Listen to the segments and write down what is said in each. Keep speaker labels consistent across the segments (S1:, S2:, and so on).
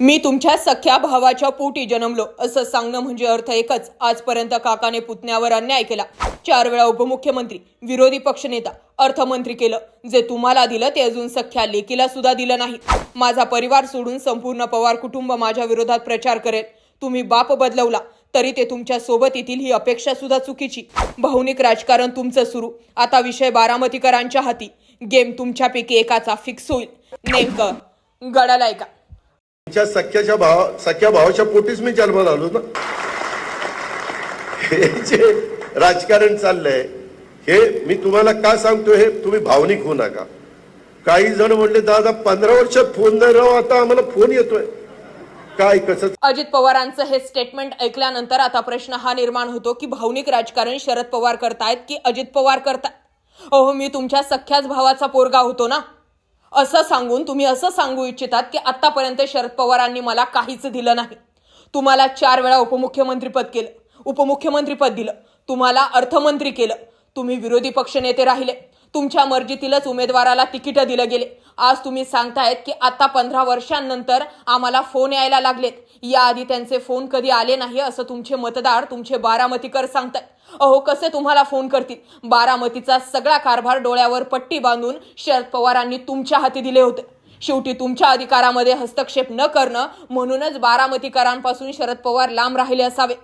S1: मी तुमच्या सख्या भावाच्या पोटी जन्मलो. असं सांगणं म्हणजे अर्थ एकच. आजपर्यंत काकाने पुतण्यावर अन्याय केला. चार वेळा उपमुख्यमंत्री विरोधी पक्षनेता अर्थमंत्री केलं. जे तुम्हाला दिलं ते अजून सख्या लेकीला सुद्धा दिलं नाही. माझा परिवार सोडून संपूर्ण पवार कुटुंब माझ्या विरोधात प्रचार करेल. तुम्ही बाप बदलवला तरी ते तुमच्यासोबत येतील ही अपेक्षा सुद्धा चुकीची. भावनिक राजकारण तुमचं सुरू. आता विषय बारामतीकरांच्या हाती. गेम तुमच्यापैकी एकाचा फिक्स होईल. नेमकं गडाला ऐका
S2: तुमच्या सख्याच्या भावा सख्या भावाच्या पोटीच मी जन्माला आलो ना हे जे राजकारण चाललंय हे मी तुम्हाला का सांगतो हे तुम्ही भावनिक होऊ नका. काही जण म्हणले दादा पंधरा वर्ष फोन नाही आता आम्हाला फोन येतोय. काय कसं?
S1: अजित पवारांचं हे स्टेटमेंट ऐकल्यानंतर आता प्रश्न हा निर्माण होतो की भावनिक राजकारण शरद पवार करतायत की अजित पवार करतायत अहो मी तुमच्या सख्याच भावाचा पोरगा होतो ना? असं सांगून तुम्ही असं सांगू इच्छितात की आतापर्यंत शरद पवारांनी मला काहीच दिलं नाही. तुम्हाला चार वेळा उपमुख्यमंत्रीपद केलं. उपमुख्यमंत्रीपद दिलं. तुम्हाला अर्थमंत्री केलं. तुम्ही विरोधी पक्षनेते राहिले. तुमच्या मर्जीतीलच उमेदवाराला तिकीटं दिलं गेले. आज तुम्ही सांगतायत की आता पंधरा वर्षांनंतर आम्हाला फोन यायला लागलेत. याआधी त्यांचे फोन कधी आले नाही असं तुमचे मतदार तुमचे बारामतीकर सांगतात अहो कसे तुम्हाला फोन करतील? बारामतीचा सगळा कारभार डोळ्यावर पट्टी बांधून शरद पवारांनी तुमच्या हाती दिले होते. शेवटी तुमच्या अधिकारामध्ये हस्तक्षेप न करणं म्हणूनच बारामतीकरांपासून शरद पवार लांब राहिले असावे.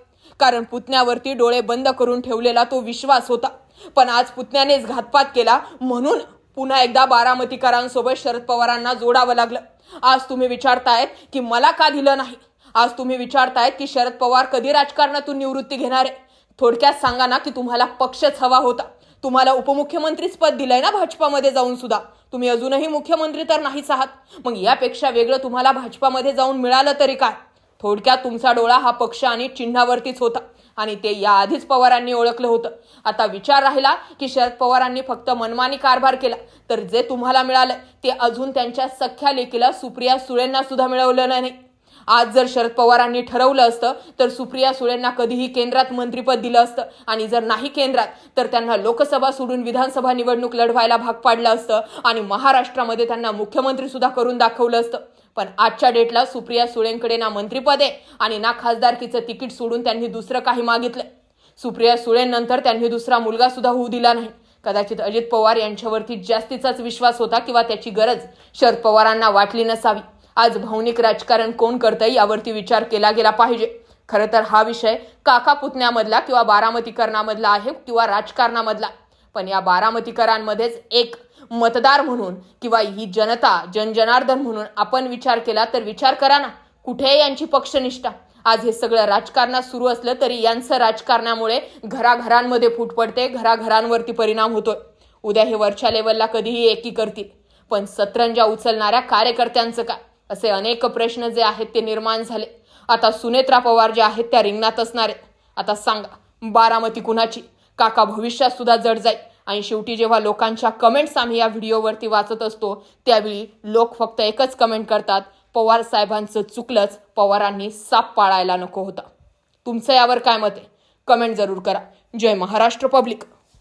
S1: कारण पुतण्यावरती डोळे बंद करून ठेवलेला तो विश्वास होता. पण आज पुतण्यानेच घातपात केला म्हणून पुन्हा एकदा बारामतीकरांसोबत शरद पवारांना जोडावं लागलं. आज तुम्ही विचारतायत की मला का दिलं नाही? आज तुम्ही विचारतायत की शरद पवार कधी राजकारणातून निवृत्ती घेणार आहे? थोडक्यात सांगा ना की तुम्हाला पक्षच हवा होता. तुम्हाला उपमुख्यमंत्रीच पद दिलंय ना भाजपामध्ये जाऊन सुद्धा. तुम्ही अजूनही मुख्यमंत्री तर नाहीच आहात. मग यापेक्षा वेगळं तुम्हाला भाजपामध्ये जाऊन मिळालं तरी काय? थोडक्यात तुमचा डोळा हा पक्ष आणि चिन्हावरतीच होता. आणि ते याआधीच पवारांनी ओळखलं होतं. आता विचार राहिला की शरद पवारांनी फक्त मनमानी कारभार केला. तर जे तुम्हाला मिळालं ते अजून त्यांच्या सख्या लेकीला सुप्रिया सुळेंना सुद्धा मिळवलं नाही. आज जर शरद पवारांनी ठरवलं असतं तर सुप्रिया सुळेंना कधीही केंद्रात मंत्रीपद दिलं असतं. आणि जर नाही केंद्रात तर त्यांना लोकसभा सोडून विधानसभा निवडणूक लढवायला भाग पाडलं असतं आणि महाराष्ट्रामध्ये त्यांना मुख्यमंत्री सुद्धा करून दाखवलं असतं. पण आजच्या डेटला सुप्रिया सुळेंकडे ना मंत्रीपद आहे आणि ना खासदारकीचं तिकीट सोडून त्यांनी दुसरं काही मागितलं सुप्रिया सुळेंनंतर त्यांनी दुसरा मुलगा सुद्धा होऊ दिला नाही. कदाचित अजित पवार यांच्यावरती जास्तीचाच विश्वास होता किंवा त्याची गरज शरद पवारांना वाटली नसावी. आज भावनिक राजकारण कोण करतंय यावरती विचार केला गेला पाहिजे. खरं तर हा विषय काका पुतण्यामधला किंवा बारामतीकरणामधला आहे किंवा राजकारणामधला. पण या बारामतीकरांमध्येच एक मतदार म्हणून किंवा ही जनता जनजनार्दन म्हणून आपण विचार केला तर विचार करा ना कुठे यांची पक्षनिष्ठा? आज हे सगळं राजकारणात सुरू असलं तरी यांचं राजकारणामुळे घराघरांमध्ये फूट पडते घराघरांवरती परिणाम होतोय. उद्या हे वरच्या लेवलला कधीही एकी करतील. पण सतरंजा उचलणाऱ्या कार्यकर्त्यांचं काय? असे अनेक प्रश्न जे आहेत ते निर्माण झाले. आता सुनेत्रा पवार ज्या आहेत त्या रिंगणात असणार आहेत. आता सांगा बारामती कुणाची? काका भविष्यात सुद्धा जड जाईल. आणि शेवटी जेव्हा लोकांच्या कमेंट्स आम्ही या व्हिडिओवरती वाचत असतो त्यावेळी लोक फक्त एकच कमेंट करतात पवार साहेबांचं चुकलंच पवारांनी साप पाळायला नको होता. तुमचं यावर काय मत आहे? कमेंट जरूर करा. जय महाराष्ट्र पब्लिक